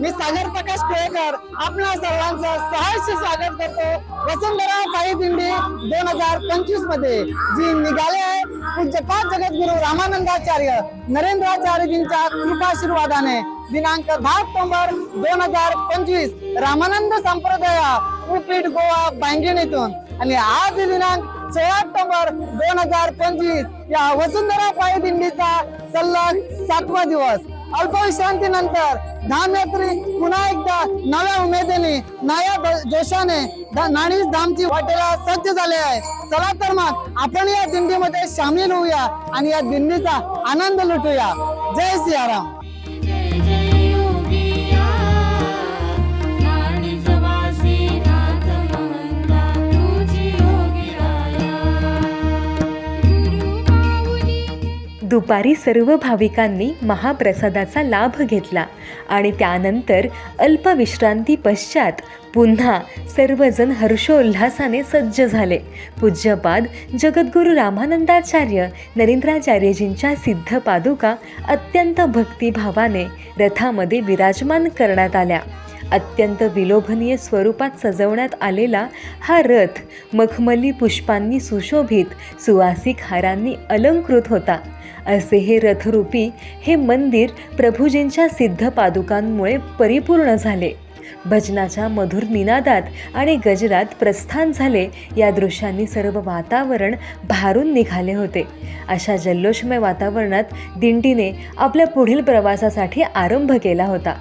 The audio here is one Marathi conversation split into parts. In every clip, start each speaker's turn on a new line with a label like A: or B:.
A: मी सागर प्रकाश केळकर आपल्या सर्वांचं सहर्ष स्वागत करतो. वसुंधरा पायी दिंडी दोन हजार पंचवीसमध्ये जी निघाले आहे पूज्यपाद जगद्गुरु रामानंदाचार्य नरेंद्राचार्यजींच्या कृपाशीर्वादाने. दिनांक दहा ऑक्टोबर दोन हजार पंचवीस रामानंद संप्रदाया उपीठ गोवा बँगेणीतून आणि आज दिनांक सोळा ऑक्टोबर दोन हजार पंचवीस या वसुंधरा पायी दिंडीचा सलग सातवा दिवस. अल्पविश्रांतीनंतर धामयात्री पुन्हा एकदा नव्या उमेदीने नव्या जोशाने ध- नाणीस धामची वाटेला सज्ज झाले आहे. चला तर मग आपण या दिंडीमध्ये सामील होऊया आणि या दिंडीचा आनंद लुटूया. जय सियाराम.
B: दुपारी सर्व भाविकांनी महाप्रसादाचा लाभ घेतला आणि त्यानंतर अल्पविश्रांती पश्चात पुन्हा सर्वजण हर्षोल्हासाने सज्ज झाले. पूज्यपाद जगद्गुरु रामानंदाचार्य नरेंद्राचार्यजींच्या सिद्ध पादुका अत्यंत भक्तिभावाने रथामध्ये विराजमान करण्यात आल्या. अत्यंत विलोभनीय स्वरूपात सजवण्यात आलेला हा रथ मखमली पुष्पांनी सुशोभित सुवासिक हारांनी अलंकृत होता. असे हे रथरूपी हे मंदिर प्रभूजींच्या सिद्ध पादुकांमुळे परिपूर्ण झाले. भजनाच्या मधुर निनादात आणि गजरात प्रस्थान झाले या दृश्यांनी सर्व वातावरण भारून निघाले होते. अशा जल्लोषमय वातावरणात दिंडीने आपल्या पुढील प्रवासासाठी आरंभ केला होता.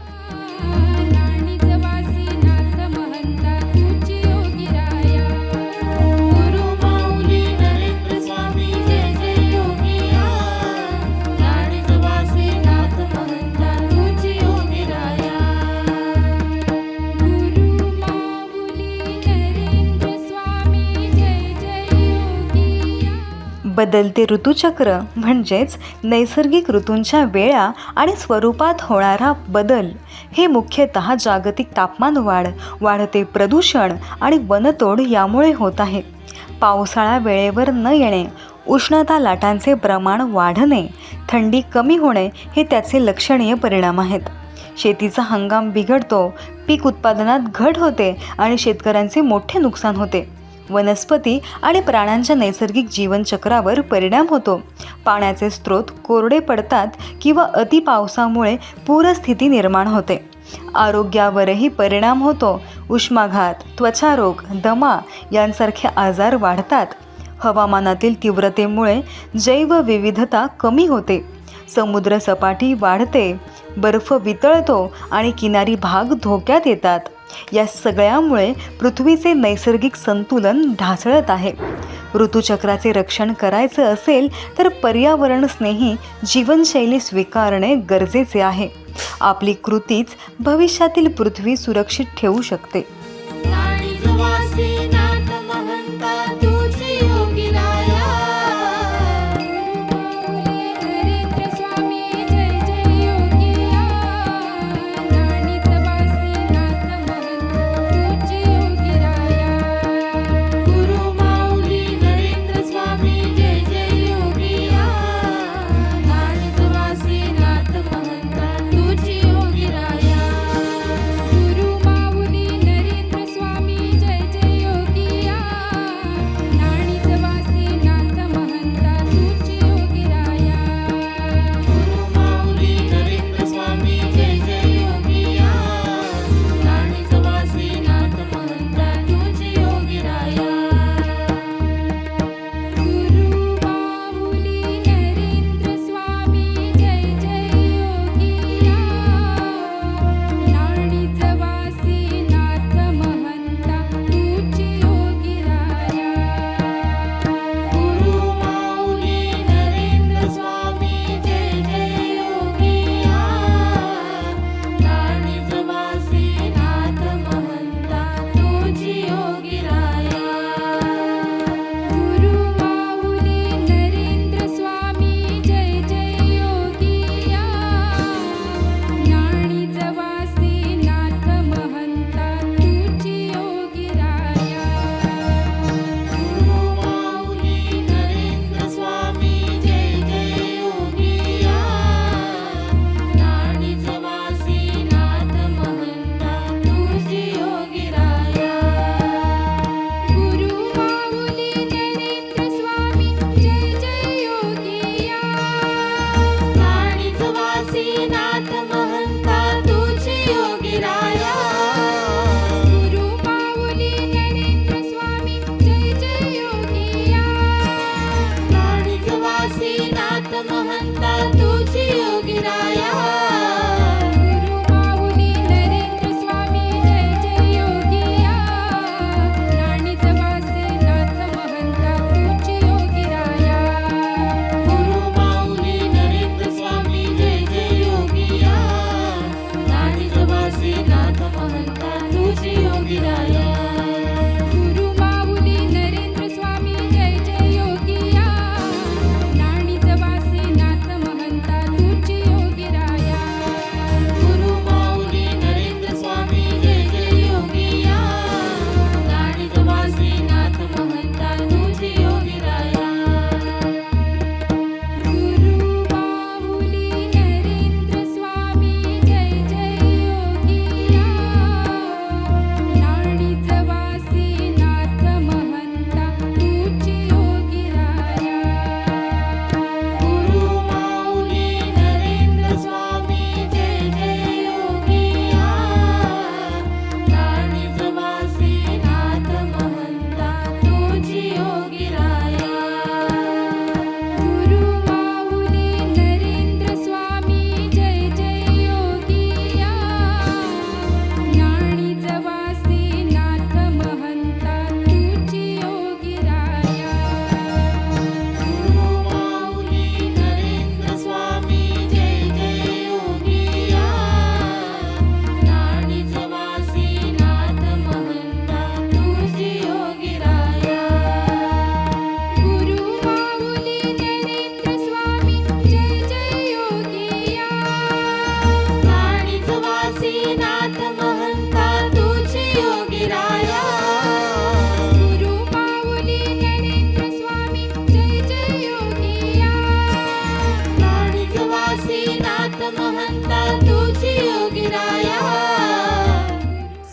B: बदलते ऋतुचक्र म्हणजेच नैसर्गिक ऋतूंच्या वेळा आणि स्वरूपात होणारा बदल. हे मुख्यतः जागतिक तापमान वाढ वाढते प्रदूषण आणि वनतोड यामुळे होत आहे. पावसाळा वेळेवर न येणे उष्णता लाटांचे प्रमाण वाढणे थंडी कमी होणे हे त्याचे लक्षणीय परिणाम आहेत. शेतीचा हंगाम बिघडतो पीक उत्पादनात घट होते आणि शेतकऱ्यांचे मोठे नुकसान होते. वनस्पती आणि प्राण्यांच्या नैसर्गिक जीवनचक्रावर परिणाम होतो. पाण्याचे स्रोत कोरडे पडतात किंवा अतिपावसामुळे पूरस्थिती निर्माण होते. आरोग्यावरही परिणाम होतो. उष्माघात त्वचारोग दमा यांसारखे आजार वाढतात. हवामानातील तीव्रतेमुळे जैवविविधता कमी होते. समुद्र सपाटी वाढते. बर्फ वितळतो आणि किनारी भाग धोक्यात येतात. या सगळ्यामुळे पृथ्वीचे नैसर्गिक संतुलन ढासळत आहे. ऋतुचक्राचे रक्षण करायचं असेल तर पर्यावरणस्नेही जीवनशैली स्वीकारणे गरजेचे आहे. आपली कृतीच भविष्यातील पृथ्वी सुरक्षित ठेवू शकते.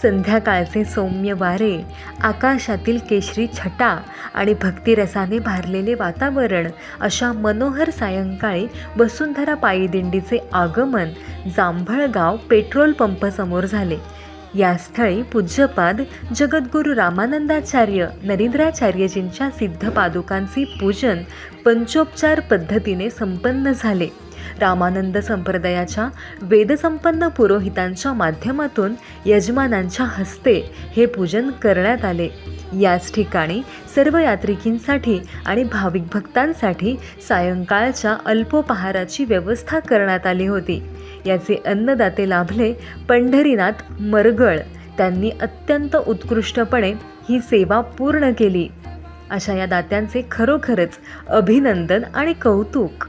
B: संध्याकाळचे सौम्य वारे आकाशातील केशरी छटा आणि भक्तिरसाने भारलेले वातावरण अशा मनोहर सायंकाळी वसुंधरा पायी दिंडीचे आगमन जांभळगाव पेट्रोल पंपसमोर झाले. या स्थळी पूज्यपाद जगद्गुरू रामानंदाचार्य नरेंद्राचार्यजींच्या सिद्धपादुकांचे पूजन पंचोपचार पद्धतीने संपन्न झाले. रामानंद संप्रदायाच्या वेदसंपन्न पुरोहितांच्या माध्यमातून यजमानांच्या हस्ते हे पूजन करण्यात आले. याच ठिकाणी सर्व यात्रिकींसाठी आणि भाविक भक्तांसाठी सायंकाळच्या अल्पोपहाराची व्यवस्था करण्यात आली होती. याचे अन्नदाते लाभले पंढरीनाथ मरगळ. त्यांनी अत्यंत उत्कृष्टपणे ही सेवा पूर्ण केली. अशा या दात्यांचे खरोखरच अभिनंदन आणि कौतुक.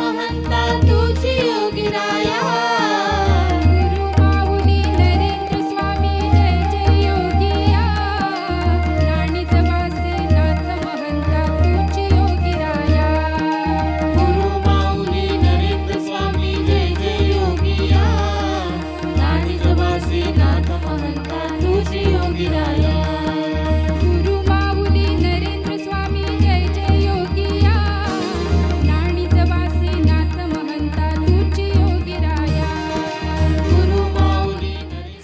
C: महंता तुझी योगिराया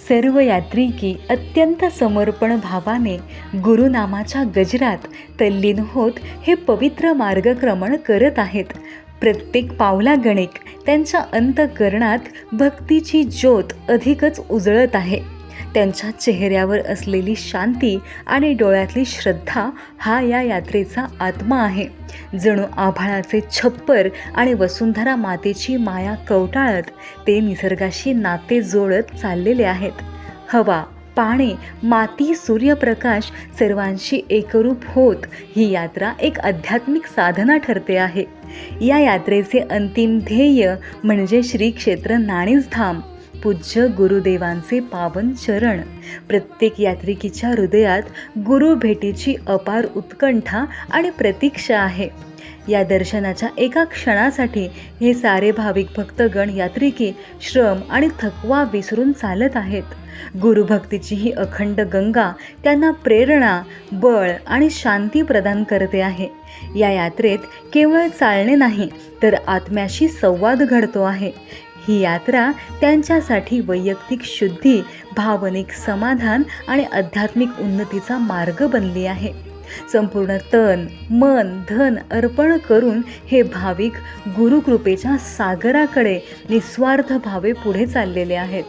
B: सर्व यात्रिकी अत्यंत समर्पण भावाने गुरुनामाच्या गजरात तल्लीन होत हे पवित्र मार्गक्रमण करत आहेत. प्रत्येक पावला गणिक त्यांच्या अंतकरणात भक्तीची ज्योत अधिकच उजळत आहे. त्यांच्या चेहऱ्यावर असलेली शांती आणि डोळ्यातली श्रद्धा हा या यात्रेचा आत्मा आहे. जणू आभाळाचे छप्पर आणि वसुंधरा मातेची माया कवटाळत ते निसर्गाशी नाते जोडत चाललेले आहेत. हवा पाणी माती सूर्यप्रकाश सर्वांशी एकरूप होत ही यात्रा एक आध्यात्मिक साधना ठरते आहे. या यात्रेचे अंतिम ध्येय म्हणजे श्री क्षेत्र नाणीजधाम पूज्य गुरुदेवांचे पावन चरण प्रत्येक यात्रिकीच्या हृदयात गुरु भेटीची अपार उत्कंठा आणि प्रतीक्षा आहे. या दर्शनाच्या एका क्षणासाठी हे सारे भाविक भक्तगण यात्रिकी श्रम आणि थकवा विसरून चालत आहेत. गुरुभक्तीची ही अखंड गंगा त्यांना प्रेरणा बळ आणि शांती प्रदान करते आहे. या यात्रेत केवळ चालणे नाही तर आत्म्याशी संवाद घडतो आहे. ही यात्रा त्यांच्यासाठी वैयक्तिक शुद्धी भावनिक समाधान आणि आध्यात्मिक उन्नतीचा मार्ग बनली आहे. संपूर्ण तन मन धन अर्पण करून हे भाविक गुरुकृपेच्या सागराकडे निस्वार्थ भावे पुढे चाललेले आहेत.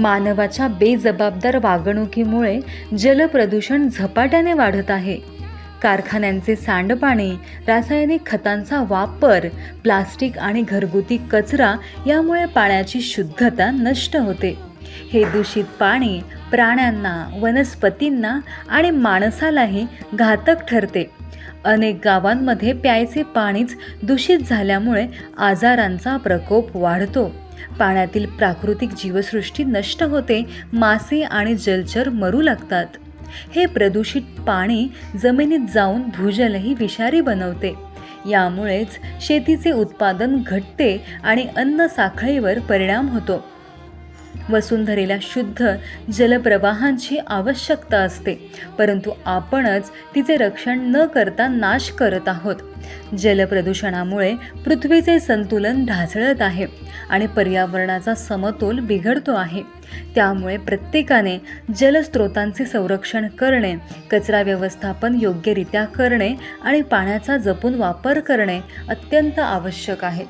B: मानवाच्या बेजबाबदार वागणुकीमुळे जलप्रदूषण झपाट्याने वाढत आहे. कारखान्यांचे सांडपाणी रासायनिक खतांचा वापर प्लास्टिक आणि घरगुती कचरा यामुळे पाण्याची शुद्धता नष्ट होते. हे दूषित पाणी प्राण्यांना वनस्पतींना आणि माणसालाही घातक ठरते. अनेक गावांमध्ये प्यायचे पाणीच दूषित झाल्यामुळे आजारांचा प्रकोप वाढतो. पाण्यातील प्राकृतिक जीवसृष्टी नष्ट होते मासे आणि जलचर मरू लागतात. हे प्रदूषित पाणी जमिनीत जाऊन भूजलही विषारी बनवते. यामुळेच शेतीचे उत्पादन घटते आणि अन्न साखळीवर परिणाम होतो. वसुंधरेला शुद्ध जलप्रवाहांची आवश्यकता असते. परंतु आपणच तिचे रक्षण न करता नाश करत आहोत. जलप्रदूषणामुळे पृथ्वीचे संतुलन ढासळत आहे आणि पर्यावरणाचा समतोल बिघडतो आहे. त्यामुळे प्रत्येकाने जलस्रोतांचे संरक्षण करणे कचरा व्यवस्थापन योग्यरित्या करणे आणि पाण्याचा जपून वापर करणे अत्यंत आवश्यक आहे.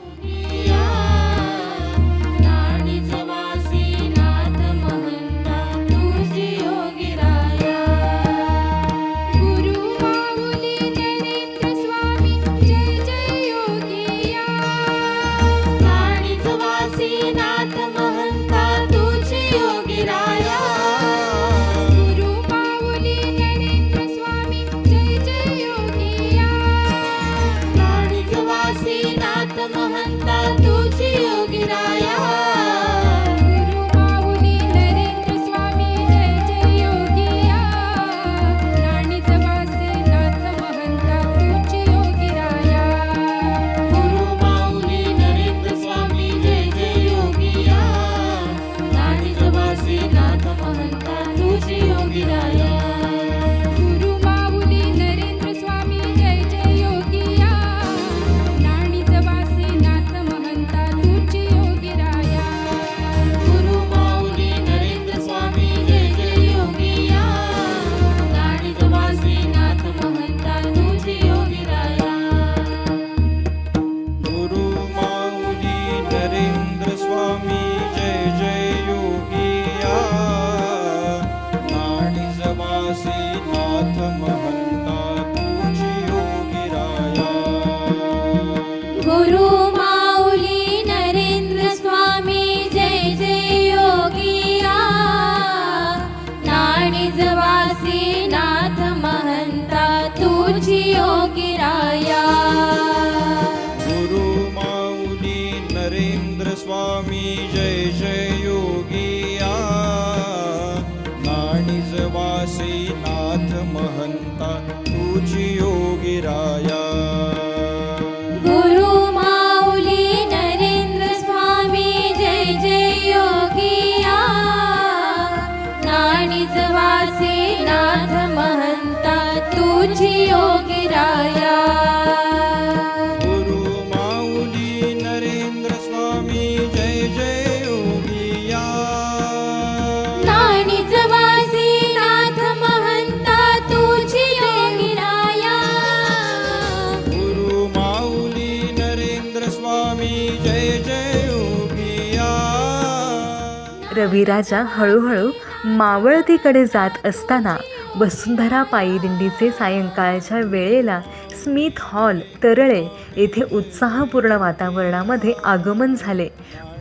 B: रविराजा हळूहळू मावळतीकडे जात असताना वसुंधरा पायी दिंडीचे सायंकाळच्या वेळेला स्मिथ हॉल तरळे येथे उत्साहपूर्ण वातावरणामध्ये आगमन झाले.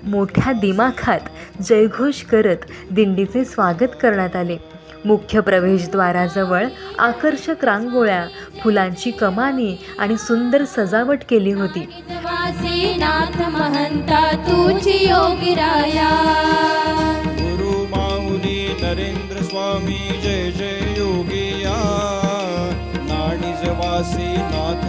B: मोठ्या दिमाखात जयघोष करत दिंडीचे स्वागत करण्यात आले. मुख्य प्रवेशद्वाराजवळ आकर्षक रांगोळ्या फुलांची कमानी आणि सुंदर सजावट केली होती.
D: योगी
C: नरेंद्र स्वामी जय जय योगिया. वासी नाथ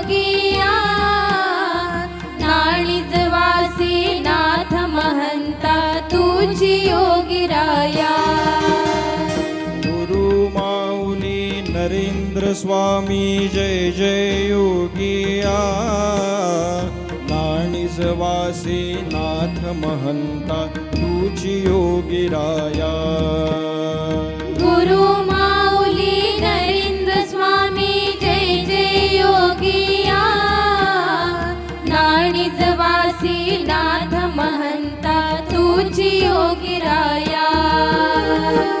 C: योगिराया।
D: गुरु माऊली नरेंद्र स्वामी जय जय योगिया। माणिसवासी नाथ महंता तुझी योगिराया।
C: गुरु गुरु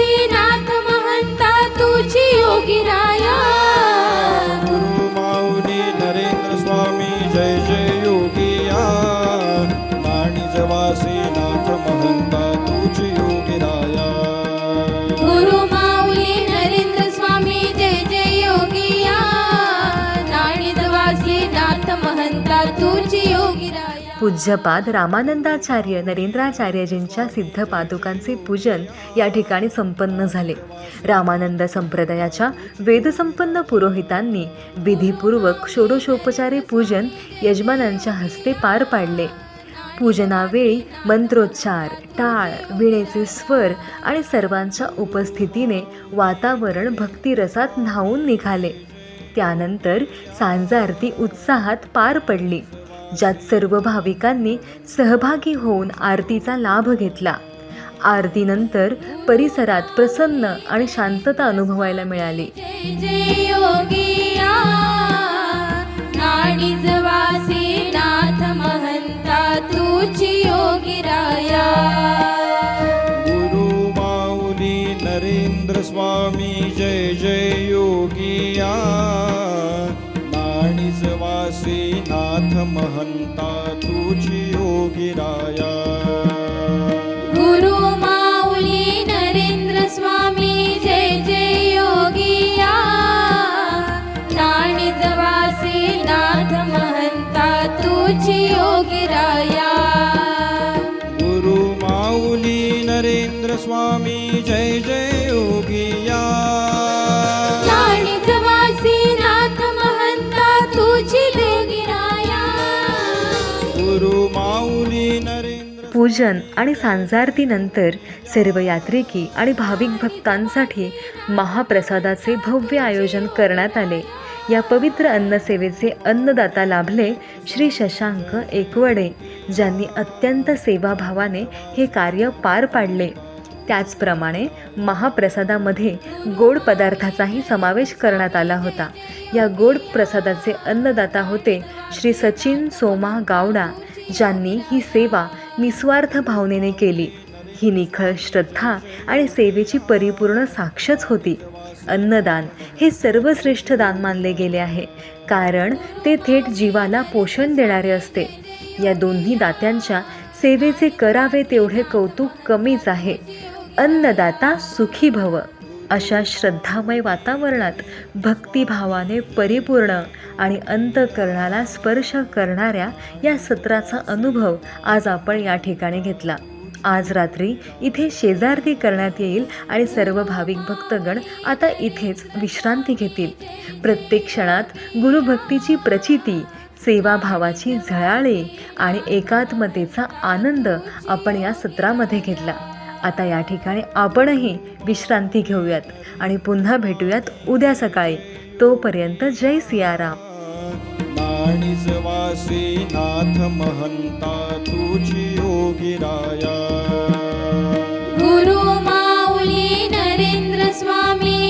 B: पूज्यपाद रामानंदाचार्य नरेंद्राचार्यजींच्या सिद्ध पादुकांचे पूजन या ठिकाणी संपन्न झाले. रामानंद संप्रदायाच्या वेदसंपन्न पुरोहितांनी विधीपूर्वक षोडशोपचारे पूजन यजमानांच्या हस्ते पार पाडले. पूजनावेळी मंत्रोच्चार टाळ विणेचे स्वर आणि सर्वांच्या उपस्थितीने वातावरण भक्तिरसात न्हावून निघाले. त्यानंतर सांजारती उत्साहात पार पडली. ज्यात सर्व भाविकांनी सहभागी होऊन आरतीचा लाभ घेतला. आरतीनंतर परिसरात प्रसन्न आणि शांतता अनुभवायला मिळाली.
D: जय महंता तुझी
C: योगी राया. नरेंद्र
B: पूजन आणि सांजारतीनंतर सर्व यात्रिकी आणि भाविक भक्तांसाठी महाप्रसादाचे भव्य आयोजन करण्यात आले. या पवित्र अन्नसेवेचे अन्नदाता लाभले श्री शशांक एकवडे ज्यांनी अत्यंत सेवाभावाने हे कार्य पार पाडले. त्याचप्रमाणे महाप्रसादामध्ये गोड पदार्थाचाही समावेश करण्यात आला होता. या गोड प्रसादाचे अन्नदाता होते श्री सचिन सोमा गावडा ज्यांनी ही सेवा निस्वार्थ भावनेने केली. ही निखळ श्रद्धा आणि सेवेची परिपूर्ण साक्षच होती. अन्नदान हे सर्वश्रेष्ठ दान मानले गेले आहे. कारण ते थेट जीवाला पोषण देणारे असते. या दोन्ही दात्यांच्या सेवेचे करावे तेवढे कौतुक कमीच आहे. अन्नदाता सुखी भव. अशा श्रद्धामय वातावरणात भक्तिभावाने परिपूर्ण आणि अंतकरणाला स्पर्श करणाऱ्या या सत्राचा अनुभव आज आपण या ठिकाणी घेतला. आज रात्री इथे शेजारती करण्यात येईल आणि सर्व भाविक भक्तगण आता इथेच विश्रांती घेतील. प्रत्येक क्षणात गुरुभक्तीची प्रचिती सेवाभावाची झळाळी आणि एकात्मतेचा आनंद आपण या सत्रामध्ये घेतला. आता या ठिकाणी आपणही विश्रांती घेऊयात आणि पुन्हा भेटूयात उद्या सकाळी. तोपर्यंत जय सियाराम.
C: नाथ महंता तुझी योगिराया
D: गुरु माऊली नरेंद्र स्वामी